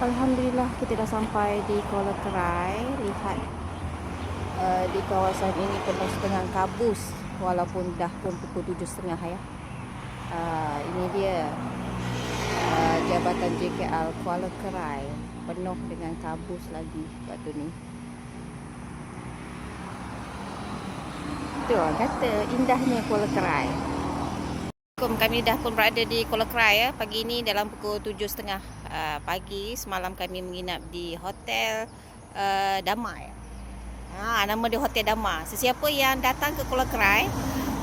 Alhamdulillah kita dah sampai di Kuala Kerai. Lihat uh, di kawasan ini penuh dengan kabus walaupun dah pun pukul tujuh setengah ya. Uh, ini dia uh, Jabatan JKL Kuala Kerai penuh dengan kabus lagi waktu ni. Itu orang kata indahnya Kuala Kerai. Assalamualaikum. Kami dah pun berada di Kuala Kerai ya. Pagi ini dalam pukul 7.30 uh, pagi. Semalam kami menginap di Hotel uh, Damai. Ha, nama dia Hotel Damai. Sesiapa yang datang ke Kuala Kerai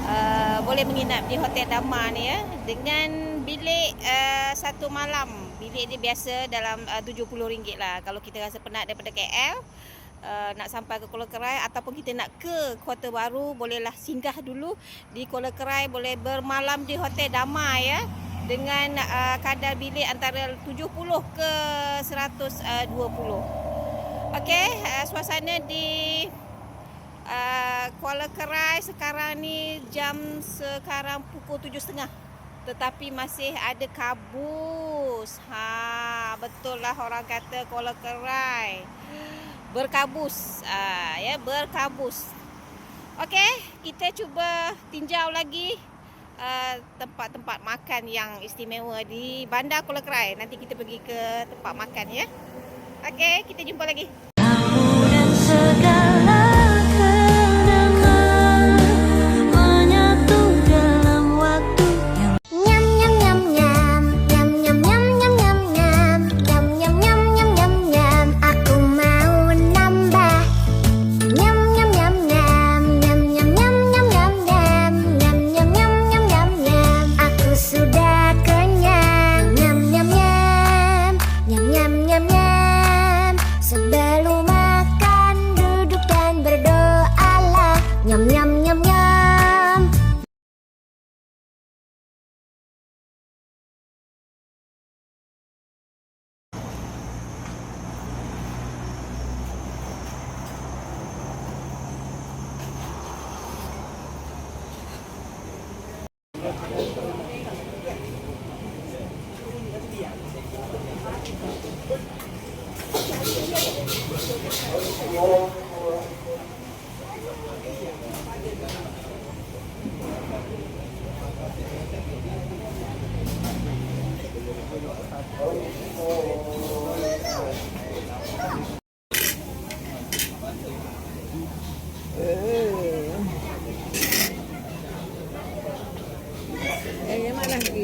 uh, boleh menginap di Hotel Damai ni ya. Dengan bilik uh, satu malam. Bilik dia biasa dalam uh, RM70 lah. Kalau kita rasa penat daripada KL, uh, nak sampai ke Kuala Kerai ataupun kita nak ke Kota Baru bolehlah singgah dulu di Kuala Kerai boleh bermalam di Hotel Damai ya dengan uh, kadar bilik antara 70 ke 120. Okey, uh, suasana di uh, Kuala Kerai sekarang ni jam sekarang pukul 7.30 tetapi masih ada kabus. Ha, betul lah orang kata Kuala Kerai berkabus. Uh, ya berkabus. Okey kita cuba tinjau lagi uh, tempat-tempat makan yang istimewa di Bandar Kuala Kerai. Nanti kita pergi ke tempat makan ya. Okey kita jumpa lagi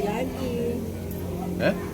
Lagi. Eh?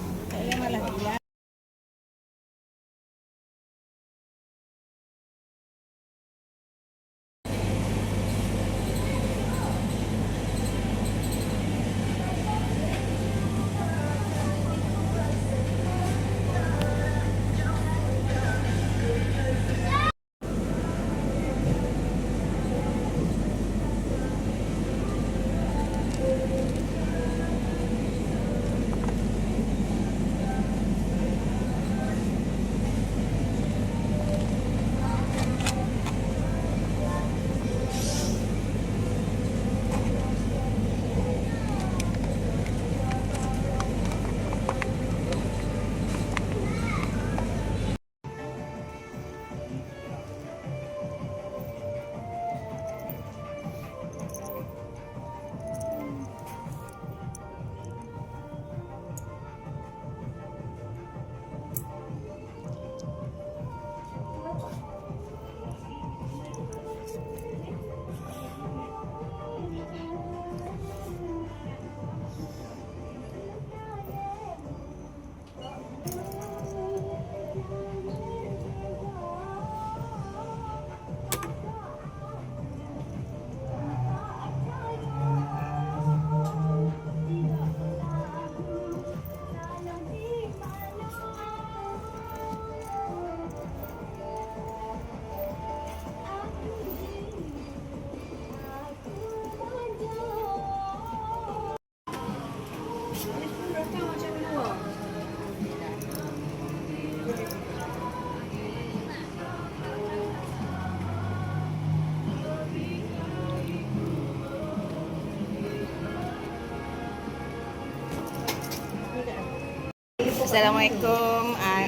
Assalamualaikum. Uh,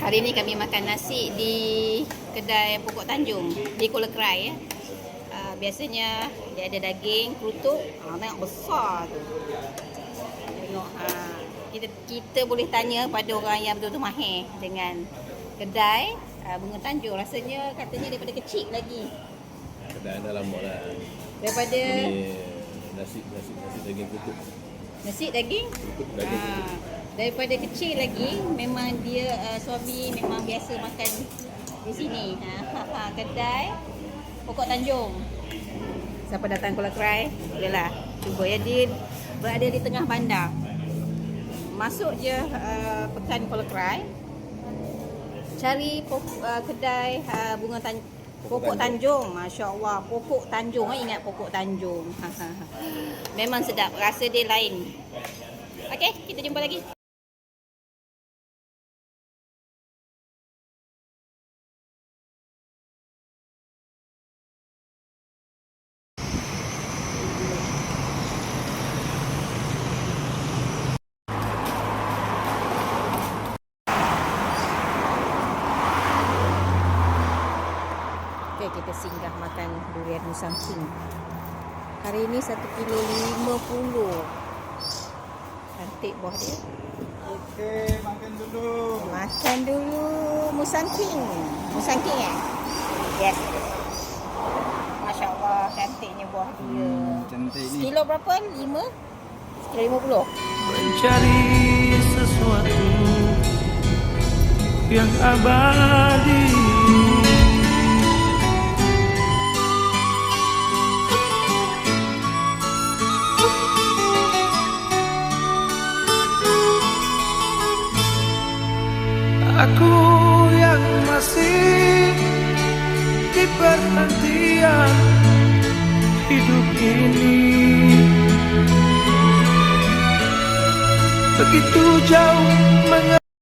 hari ni kami makan nasi di kedai Pokok Tanjung di Kuala Krai ya. Uh, biasanya dia ada daging, kerutuk, uh, tengok besar tu. Tengok uh, kita kita boleh tanya pada orang yang betul-betul mahir dengan kedai uh, Bunga Tanjung. Rasanya katanya daripada kecil lagi. Dah dah lama lah. Daripada Ini nasi nasi nasi daging kutuk. nasi daging Kutuk daging kutuk. Daripada kecil lagi memang dia uh, suami memang biasa makan di sini. Ha, ha, ha, kedai Pokok Tanjung. Siapa datang Kuala Krai, bolehlah cuba ya dia berada di tengah bandar. Masuk je uh, pekan Kuala Krai. Cari pok- uh, kedai uh, bunga tan Pokok Tanjung. Masya-Allah, Pokok Tanjung. Eh, ingat Pokok Tanjung. Ha, ha, ha. Memang sedap, rasa dia lain. Okey, kita jumpa lagi. Kita singgah makan durian Musang King. Hari ini 1 kilo 50. Cantik buah dia. Okey, makan dulu. Makan dulu Musang King. Musang King eh? Yes. Masya Allah, cantiknya buah dia. Hmm, cantik ni. Sekilo berapa? 5? Sekilo 50? mencari sesuatu yang abadi Aku yang masih di perhentian hidup ini. Begitu jauh